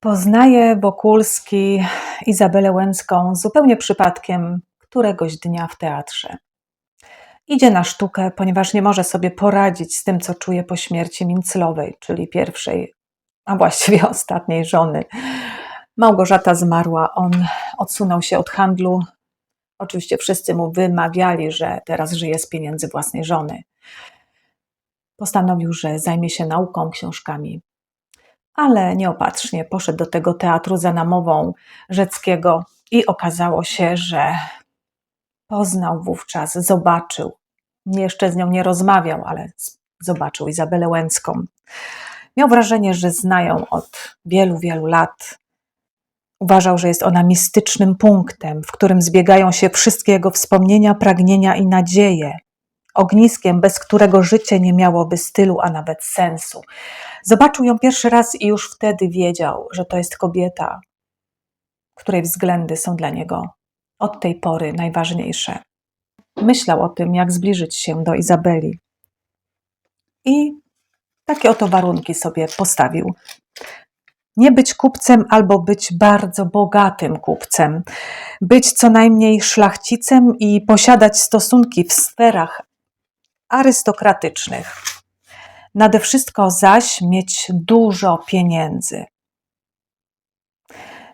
Poznaje Wokulski Izabelę Łęcką zupełnie przypadkiem któregoś dnia w teatrze. Idzie na sztukę, ponieważ nie może sobie poradzić z tym, co czuje po śmierci Minclowej, czyli pierwszej, a właściwie ostatniej żony. Małgorzata zmarła, on odsunął się od handlu. Oczywiście wszyscy mu wymawiali, że teraz żyje z pieniędzy własnej żony. Postanowił, że zajmie się nauką, książkami ale nieopatrznie poszedł do tego teatru za namową Rzeckiego i okazało się, że poznał wówczas, zobaczył, jeszcze z nią nie rozmawiał, ale zobaczył Izabelę Łęcką. Miał wrażenie, że znają od wielu, wielu lat. Uważał, że jest ona mistycznym punktem, w którym zbiegają się wszystkie jego wspomnienia, pragnienia i nadzieje ogniskiem, bez którego życie nie miałoby stylu, a nawet sensu. Zobaczył ją pierwszy raz i już wtedy wiedział, że to jest kobieta, której względy są dla niego od tej pory najważniejsze. Myślał o tym, jak zbliżyć się do Izabeli. I takie oto warunki sobie postawił. Nie być kupcem albo być bardzo bogatym kupcem, być co najmniej szlachcicem i posiadać stosunki w sferach arystokratycznych. Nade wszystko zaś mieć dużo pieniędzy.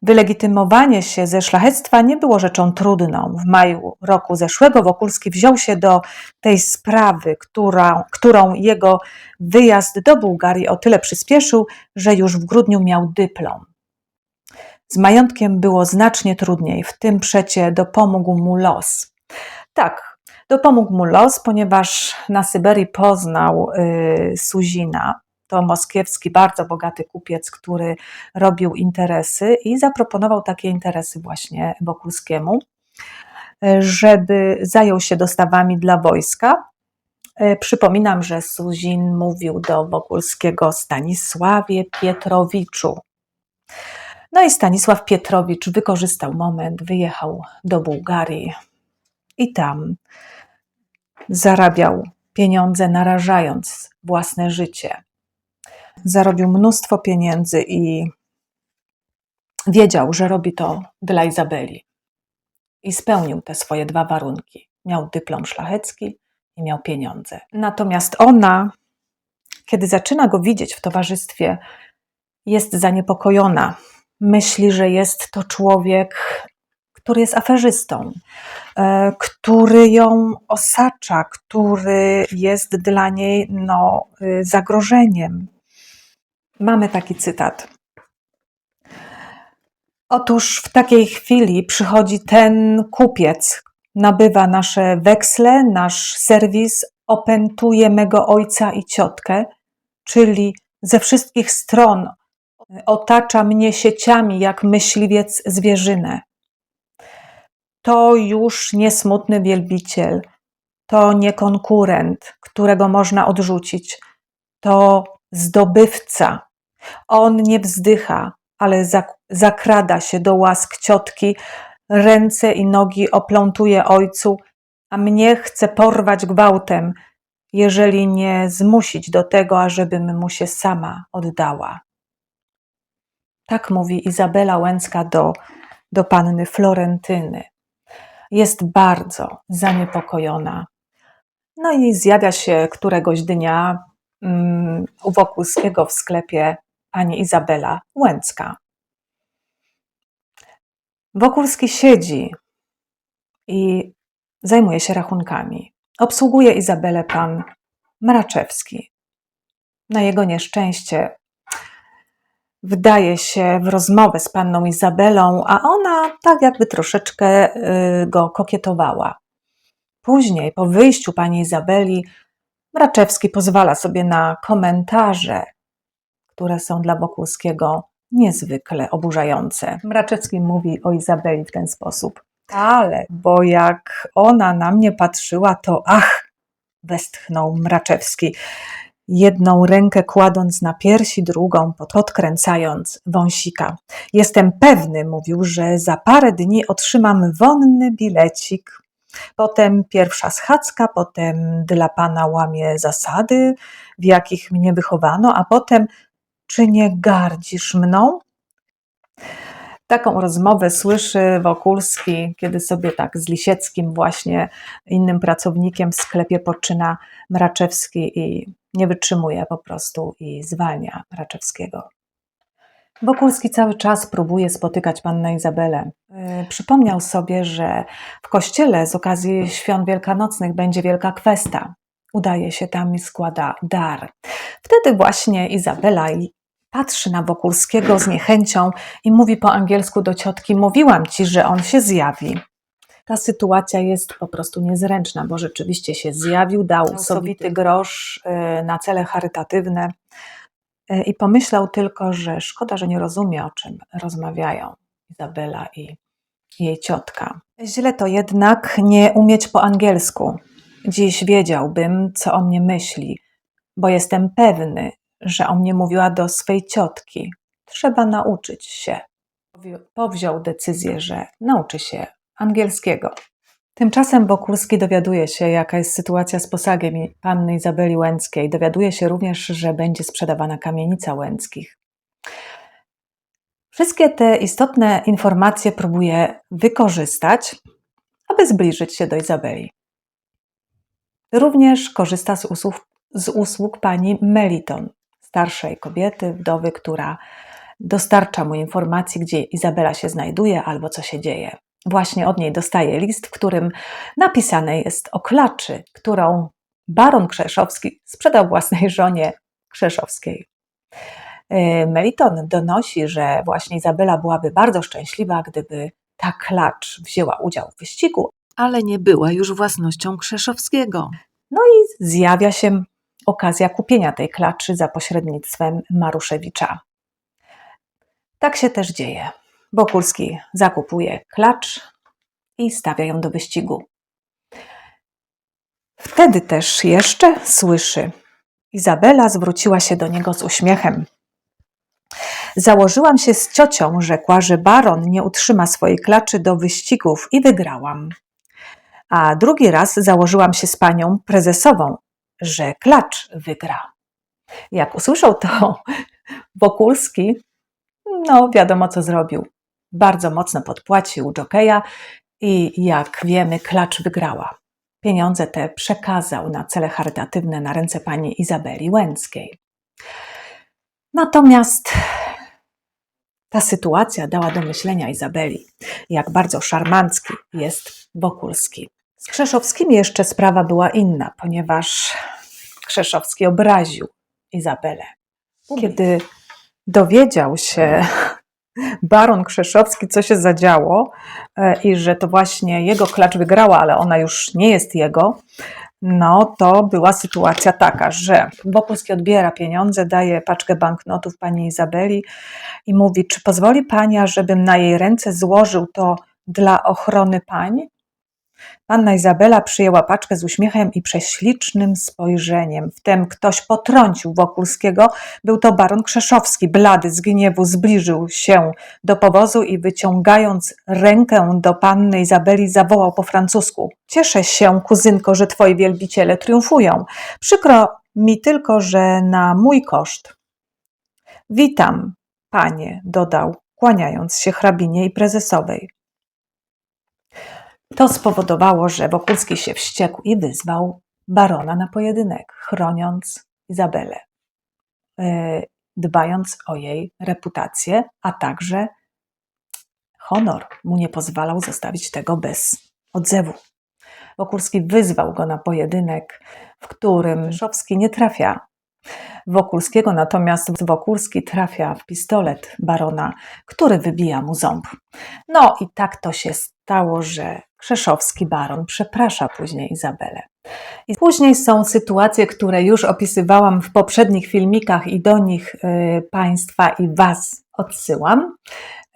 Wylegitymowanie się ze szlachectwa nie było rzeczą trudną. W maju roku zeszłego Wokulski wziął się do tej sprawy, która, którą jego wyjazd do Bułgarii o tyle przyspieszył, że już w grudniu miał dyplom. Z majątkiem było znacznie trudniej, w tym przecie dopomógł mu los. Tak, Dopomógł mu los, ponieważ na Syberii poznał y, Suzina, to moskiewski, bardzo bogaty kupiec, który robił interesy i zaproponował takie interesy właśnie Wokulskiemu, żeby zajął się dostawami dla wojska. Y, przypominam, że Suzin mówił do Wokulskiego Stanisławie Pietrowiczu. No i Stanisław Pietrowicz wykorzystał moment, wyjechał do Bułgarii i tam zarabiał pieniądze, narażając własne życie. Zarobił mnóstwo pieniędzy i wiedział, że robi to dla Izabeli. I spełnił te swoje dwa warunki. Miał dyplom szlachecki i miał pieniądze. Natomiast ona, kiedy zaczyna go widzieć w towarzystwie, jest zaniepokojona. Myśli, że jest to człowiek który jest aferzystą, e, który ją osacza, który jest dla niej no, y, zagrożeniem. Mamy taki cytat. Otóż w takiej chwili przychodzi ten kupiec, nabywa nasze weksle, nasz serwis, opętuje mego ojca i ciotkę, czyli ze wszystkich stron otacza mnie sieciami jak myśliwiec zwierzynę to już nie smutny wielbiciel, to nie konkurent, którego można odrzucić, to zdobywca. On nie wzdycha, ale zakrada się do łask ciotki, ręce i nogi oplątuje ojcu, a mnie chce porwać gwałtem, jeżeli nie zmusić do tego, ażebym mu się sama oddała. Tak mówi Izabela Łęcka do, do panny Florentyny jest bardzo zaniepokojona. No i zjawia się któregoś dnia um, u Wokulskiego w sklepie pani Izabela Łęcka. Wokulski siedzi i zajmuje się rachunkami. Obsługuje Izabelę pan Mraczewski. Na jego nieszczęście wdaje się w rozmowę z panną Izabelą, a ona tak jakby troszeczkę y, go kokietowała. Później, po wyjściu pani Izabeli, Mraczewski pozwala sobie na komentarze, które są dla Wokulskiego niezwykle oburzające. Mraczewski mówi o Izabeli w ten sposób. Ale, bo jak ona na mnie patrzyła, to ach, westchnął Mraczewski jedną rękę kładąc na piersi, drugą podkręcając wąsika. Jestem pewny, mówił, że za parę dni otrzymam wonny bilecik. Potem pierwsza schadzka, potem dla pana łamie zasady, w jakich mnie wychowano, a potem czy nie gardzisz mną? Taką rozmowę słyszy Wokulski, kiedy sobie tak z Lisieckim, właśnie innym pracownikiem w sklepie poczyna Mraczewski i nie wytrzymuje po prostu i zwalnia Mraczewskiego. Wokulski cały czas próbuje spotykać pannę Izabelę. Yy, Przypomniał sobie, że w kościele z okazji świąt wielkanocnych będzie wielka kwesta. Udaje się tam i składa dar. Wtedy właśnie Izabela patrzy na Wokulskiego z niechęcią i mówi po angielsku do ciotki: Mówiłam ci, że on się zjawi. Ta sytuacja jest po prostu niezręczna, bo rzeczywiście się zjawił, dał sowity grosz y, na cele charytatywne y, i pomyślał tylko, że szkoda, że nie rozumie, o czym rozmawiają Izabela i jej ciotka. Źle to jednak nie umieć po angielsku. Dziś wiedziałbym, co o mnie myśli, bo jestem pewny, że o mnie mówiła do swej ciotki. Trzeba nauczyć się. Powziął decyzję, że nauczy się angielskiego. Tymczasem Wokulski dowiaduje się, jaka jest sytuacja z posagiem panny Izabeli Łęckiej. Dowiaduje się również, że będzie sprzedawana kamienica Łęckich. Wszystkie te istotne informacje próbuje wykorzystać, aby zbliżyć się do Izabeli. Również korzysta z usług, z usług pani Meliton, starszej kobiety, wdowy, która dostarcza mu informacji, gdzie Izabela się znajduje albo co się dzieje. Właśnie od niej dostaje list, w którym napisane jest o klaczy, którą baron Krzeszowski sprzedał własnej żonie Krzeszowskiej. Yy, Meliton donosi, że właśnie Izabela byłaby bardzo szczęśliwa, gdyby ta klacz wzięła udział w wyścigu, ale nie była już własnością Krzeszowskiego. No i zjawia się okazja kupienia tej klaczy za pośrednictwem Maruszewicza. Tak się też dzieje. Wokulski zakupuje klacz i stawia ją do wyścigu. Wtedy też jeszcze słyszy. Izabela zwróciła się do niego z uśmiechem. Założyłam się z ciocią, rzekła, że baron nie utrzyma swojej klaczy do wyścigów i wygrałam. A drugi raz założyłam się z panią prezesową, że klacz wygra. Jak usłyszał to Wokulski, no wiadomo co zrobił. Bardzo mocno podpłacił jokeja i jak wiemy, klacz wygrała. Pieniądze te przekazał na cele charytatywne na ręce pani Izabeli Łęckiej. Natomiast ta sytuacja dała do myślenia Izabeli, jak bardzo szarmancki jest Wokulski. Z Krzeszowskim jeszcze sprawa była inna, ponieważ Krzeszowski obraził Izabelę. Kiedy dowiedział się baron Krzeszowski, co się zadziało e, i że to właśnie jego klacz wygrała, ale ona już nie jest jego, no to była sytuacja taka, że Wokulski odbiera pieniądze, daje paczkę banknotów pani Izabeli i mówi, czy pozwoli pani, żebym na jej ręce złożył to dla ochrony pań? Panna Izabela przyjęła paczkę z uśmiechem i prześlicznym spojrzeniem. Wtem ktoś potrącił Wokulskiego. Był to baron Krzeszowski. Blady z gniewu zbliżył się do powozu i wyciągając rękę do panny Izabeli zawołał po francusku. Cieszę się, kuzynko, że twoi wielbiciele triumfują. Przykro mi tylko, że na mój koszt. Witam, panie, dodał, kłaniając się hrabinie i prezesowej. To spowodowało, że Wokulski się wściekł i wyzwał barona na pojedynek, chroniąc Izabelę, e, dbając o jej reputację, a także honor mu nie pozwalał zostawić tego bez odzewu. Wokulski wyzwał go na pojedynek, w którym Szowski nie trafia Wokulskiego, natomiast Wokulski trafia w pistolet barona, który wybija mu ząb. No i tak to się stało, że Krzeszowski baron przeprasza później Izabelę. I później są sytuacje, które już opisywałam w poprzednich filmikach i do nich y, Państwa i Was odsyłam.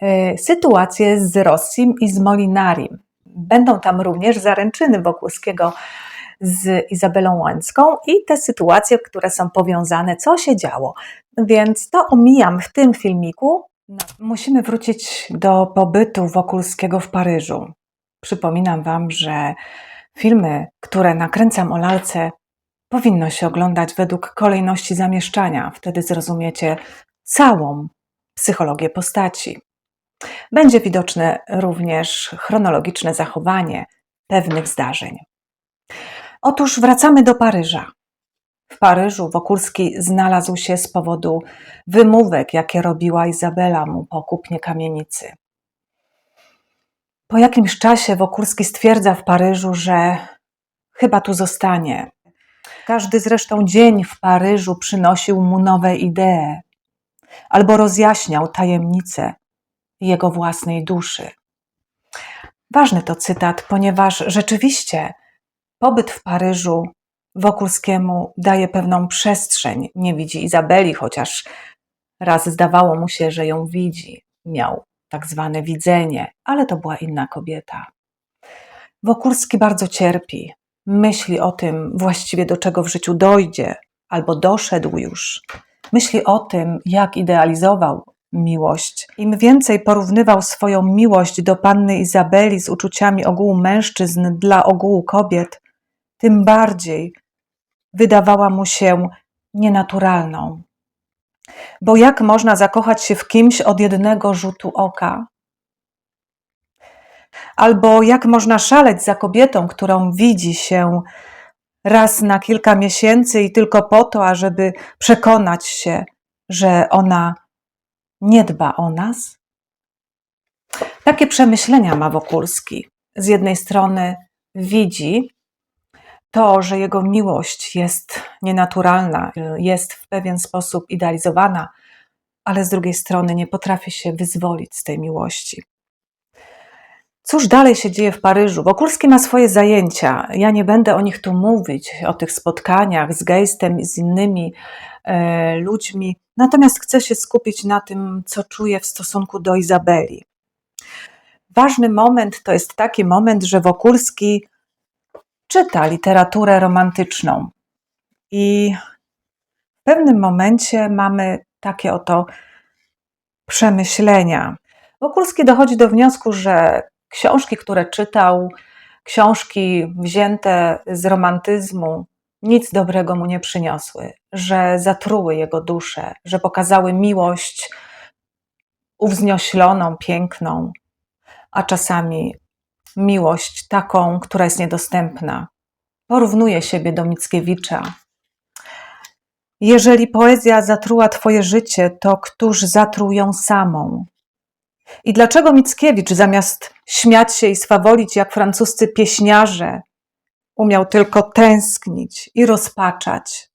Y, sytuacje z Rossim i z Molinarim. Będą tam również zaręczyny Wokulskiego z Izabelą Łańską i te sytuacje, które są powiązane, co się działo. Więc to omijam w tym filmiku. No, musimy wrócić do pobytu Wokulskiego w Paryżu. Przypominam Wam, że filmy, które nakręcam o lalce, powinno się oglądać według kolejności zamieszczania. Wtedy zrozumiecie całą psychologię postaci. będzie widoczne również chronologiczne zachowanie pewnych zdarzeń. Otóż wracamy do Paryża. W Paryżu Wokulski znalazł się z powodu wymówek, jakie robiła Izabela mu po kupnie kamienicy. Po jakimś czasie Wokulski stwierdza w Paryżu, że chyba tu zostanie. Każdy zresztą dzień w Paryżu przynosił mu nowe idee albo rozjaśniał tajemnice jego własnej duszy. Ważny to cytat, ponieważ rzeczywiście pobyt w Paryżu Wokulskiemu daje pewną przestrzeń. Nie widzi Izabeli, chociaż raz zdawało mu się, że ją widzi. Miał tak zwane widzenie, ale to była inna kobieta. Wokulski bardzo cierpi. Myśli o tym właściwie do czego w życiu dojdzie, albo doszedł już. Myśli o tym, jak idealizował miłość. Im więcej porównywał swoją miłość do panny Izabeli z uczuciami ogółu mężczyzn dla ogółu kobiet, tym bardziej wydawała mu się nienaturalną. Bo jak można zakochać się w kimś od jednego rzutu oka? Albo jak można szaleć za kobietą, którą widzi się raz na kilka miesięcy i tylko po to, ażeby przekonać się, że ona nie dba o nas? Takie przemyślenia ma Wokulski. Z jednej strony widzi to, że jego miłość jest nienaturalna, jest w pewien sposób idealizowana, ale z drugiej strony nie potrafi się wyzwolić z tej miłości. Cóż dalej się dzieje w Paryżu? Wokulski ma swoje zajęcia. Ja nie będę o nich tu mówić, o tych spotkaniach z Geistem i z innymi e, ludźmi, natomiast chcę się skupić na tym, co czuję w stosunku do Izabeli. Ważny moment to jest taki moment, że Wokulski czyta literaturę romantyczną. I w pewnym momencie mamy takie oto przemyślenia. Wokulski dochodzi do wniosku, że książki, które czytał, książki wzięte z romantyzmu, nic dobrego mu nie przyniosły, że zatruły jego duszę, że pokazały miłość uwzniośloną, piękną, a czasami miłość taką, która jest niedostępna. Porównuje siebie do Mickiewicza. Jeżeli poezja zatruła Twoje życie, to któż zatruł ją samą? I dlaczego Mickiewicz zamiast śmiać się i swawolić jak francuscy pieśniarze, umiał tylko tęsknić i rozpaczać?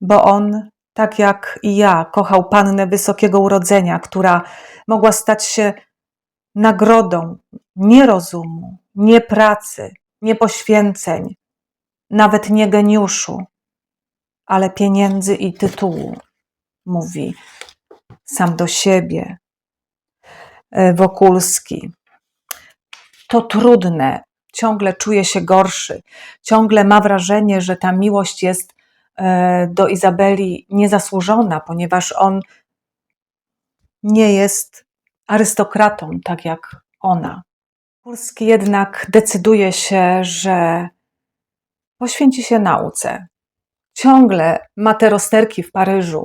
Bo on, tak jak i ja, kochał pannę wysokiego urodzenia, która mogła stać się nagrodą nie rozumu, nie pracy, nie poświęceń, nawet nie geniuszu, ale pieniędzy i tytułu, mówi sam do siebie e, Wokulski. To trudne, ciągle czuje się gorszy, ciągle ma wrażenie, że ta miłość jest e, do Izabeli niezasłużona, ponieważ on nie jest arystokratą, tak jak ona. Kurski jednak decyduje się, że poświęci się nauce. Ciągle ma te rozterki w Paryżu,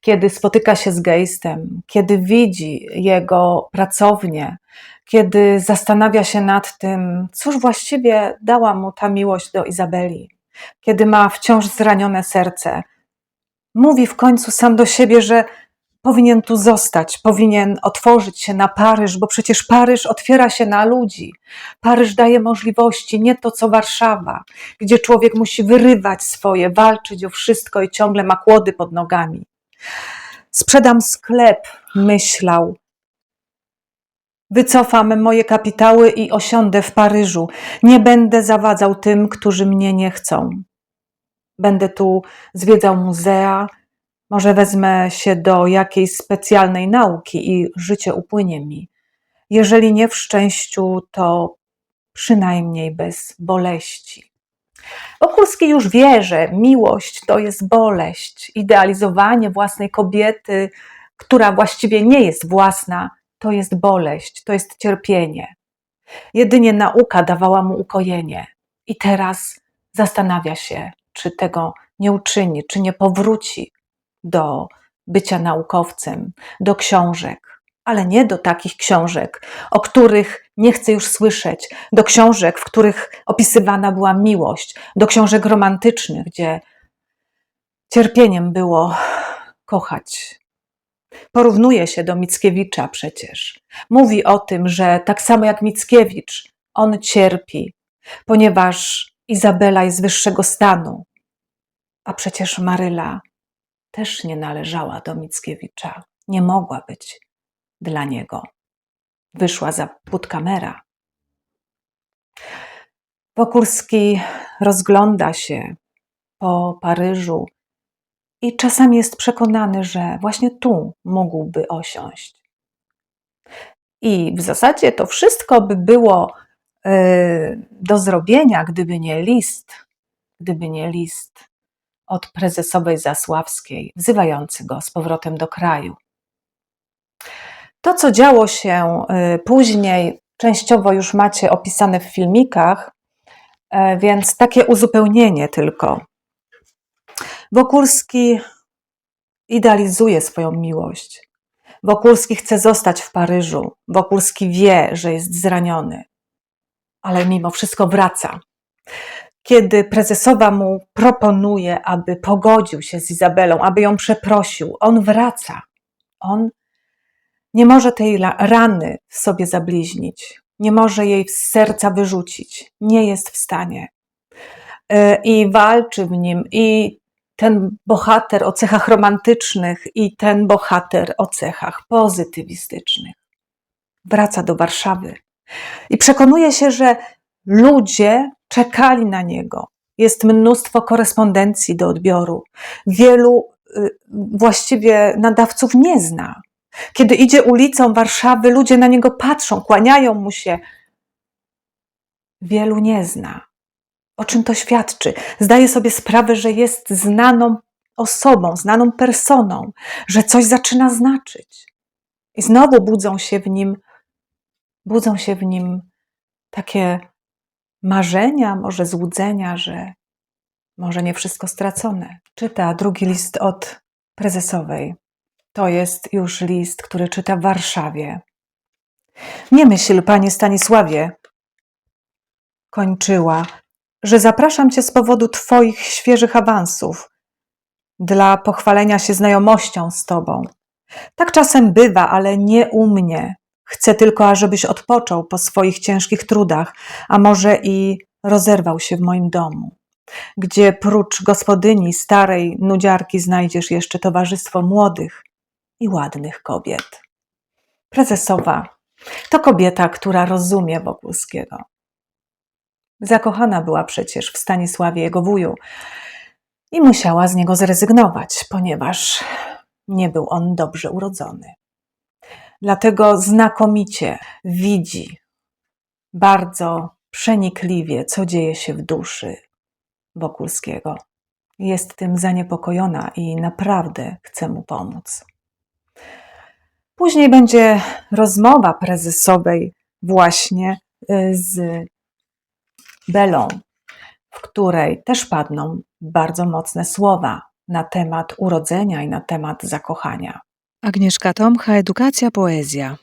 kiedy spotyka się z Geistem, kiedy widzi jego pracownię, kiedy zastanawia się nad tym, cóż właściwie dała mu ta miłość do Izabeli, kiedy ma wciąż zranione serce. Mówi w końcu sam do siebie, że powinien tu zostać, powinien otworzyć się na Paryż, bo przecież Paryż otwiera się na ludzi. Paryż daje możliwości, nie to co Warszawa, gdzie człowiek musi wyrywać swoje, walczyć o wszystko i ciągle ma kłody pod nogami. Sprzedam sklep, myślał. Wycofam moje kapitały i osiądę w Paryżu. Nie będę zawadzał tym, którzy mnie nie chcą. Będę tu zwiedzał muzea, może wezmę się do jakiejś specjalnej nauki i życie upłynie mi. Jeżeli nie w szczęściu, to przynajmniej bez boleści. Wokulski już wie, że miłość to jest boleść, idealizowanie własnej kobiety, która właściwie nie jest własna, to jest boleść, to jest cierpienie. Jedynie nauka dawała mu ukojenie i teraz zastanawia się, czy tego nie uczyni, czy nie powróci do bycia naukowcem, do książek, ale nie do takich książek, o których nie chcę już słyszeć, do książek, w których opisywana była miłość, do książek romantycznych, gdzie cierpieniem było kochać. Porównuje się do Mickiewicza przecież. Mówi o tym, że tak samo jak Mickiewicz, on cierpi, ponieważ Izabela jest wyższego stanu, a przecież Maryla też nie należała do Mickiewicza, nie mogła być dla niego. Wyszła za Putkamera. Wokulski rozgląda się po Paryżu i czasami jest przekonany, że właśnie tu mógłby osiąść. I w zasadzie to wszystko by było y, do zrobienia, gdyby nie list, gdyby nie list od prezesowej Zasławskiej, wzywający go z powrotem do kraju. To, co działo się y, później, częściowo już macie opisane w filmikach, e, więc takie uzupełnienie tylko. Wokulski idealizuje swoją miłość. Wokulski chce zostać w Paryżu. Wokulski wie, że jest zraniony, ale mimo wszystko wraca. Kiedy prezesowa mu proponuje, aby pogodził się z Izabelą, aby ją przeprosił, on wraca. On nie może tej rany w sobie zabliźnić, nie może jej z serca wyrzucić, nie jest w stanie. E, I walczy w nim, i ten bohater o cechach romantycznych, i ten bohater o cechach pozytywistycznych. Wraca do Warszawy i przekonuje się, że ludzie czekali na niego. Jest mnóstwo korespondencji do odbioru. Wielu y, właściwie nadawców nie zna. Kiedy idzie ulicą Warszawy, ludzie na niego patrzą, kłaniają mu się. Wielu nie zna. O czym to świadczy? Zdaje sobie sprawę, że jest znaną osobą, znaną personą, że coś zaczyna znaczyć. I znowu budzą się w nim, budzą się w nim takie marzenia, może złudzenia, że może nie wszystko stracone. Czyta drugi list od prezesowej. To jest już list, który czyta w Warszawie. Nie myśl, panie Stanisławie, kończyła, że zapraszam cię z powodu twoich świeżych awansów, dla pochwalenia się znajomością z tobą. Tak czasem bywa, ale nie u mnie. Chcę tylko, ażebyś odpoczął po swoich ciężkich trudach, a może i rozerwał się w moim domu, gdzie prócz gospodyni starej nudziarki znajdziesz jeszcze towarzystwo młodych, i ładnych kobiet. Prezesowa to kobieta, która rozumie Wokulskiego. Zakochana była przecież w Stanisławie jego wuju i musiała z niego zrezygnować, ponieważ nie był on dobrze urodzony. Dlatego znakomicie widzi bardzo przenikliwie, co dzieje się w duszy Wokulskiego. Jest tym zaniepokojona i naprawdę chce mu pomóc. Później będzie rozmowa prezesowej właśnie y, z Belą, w której też padną bardzo mocne słowa na temat urodzenia i na temat zakochania. Agnieszka Tomcha, Edukacja Poezja.